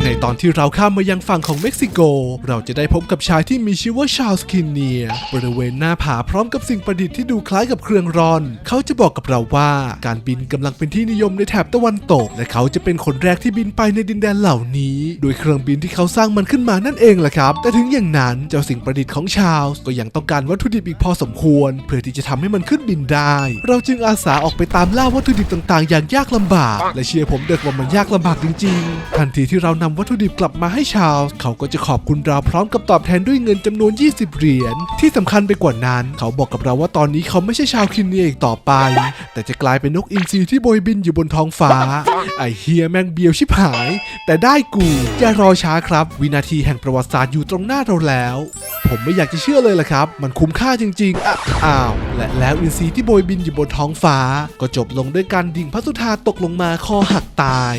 ในตอนที่เราข้ามมายังฝั่งของเม็กซิโก เราจะได้พบกับชายที่มีชื่อว่าชาลส์คินเนีย บริเวณหน้าผาพร้อมกับสิ่งประดิษฐ์ที่ดูคล้ายกับเครื่องร่อน เขาจะบอกกับเราว่าการบินกำลังเป็นที่นิยมในแถบตะวันตก และเขาจะเป็นคนแรกที่บินไปในดินแดนเหล่านี้ โดยเครื่องบินที่เขาสร้างมันขึ้นมานั่นเองแหละครับ แต่ถึงอย่างนั้นเจ้าสิ่งประดิษฐ์ของชาลส์ก็ยังต้องการวัตถุดิบอีกพอสมควร เพื่อที่จะทำให้มันขึ้นบินได้ เราจึงอาสาออกไปตามล่าวัตถุดิบต่าง ๆ อย่างยากลำบาก และเชื่อผมเด็กว่ามันยากลำบากจริง ๆ ทันทีที่เรานำวัตถุดิบกลับมาให้ชาลส์เขาก็จะขอบคุณเราพร้อมกับตอบแทนด้วยเงินจำนวน 20 เหรียญ ที่สำคัญไปกว่านั้น เขาบอกกับเราว่าตอนนี้เขาไม่ใช่ชาวคินเนียอีกต่อไป แต่จะกลายเป็นนกอินทรีที่โบยบินอยู่บนท้องฟ้า ไอเฮียแม่งเบียวชิบหาย แต่ได้กูอย่ารอช้าครับ วินาทีแห่งประวัติศาสตร์อยู่ตรงหน้าเราแล้ว ผมไม่อยากจะเชื่อเลยล่ะครับ มันคุ้มค่าจริงๆอะอ้าวและแล้วอินทรีที่โบยบินอยู่บนท้องฟ้า ก็จบลงด้วยการดิ่งพระสุธาตกลงมาคอหักตาย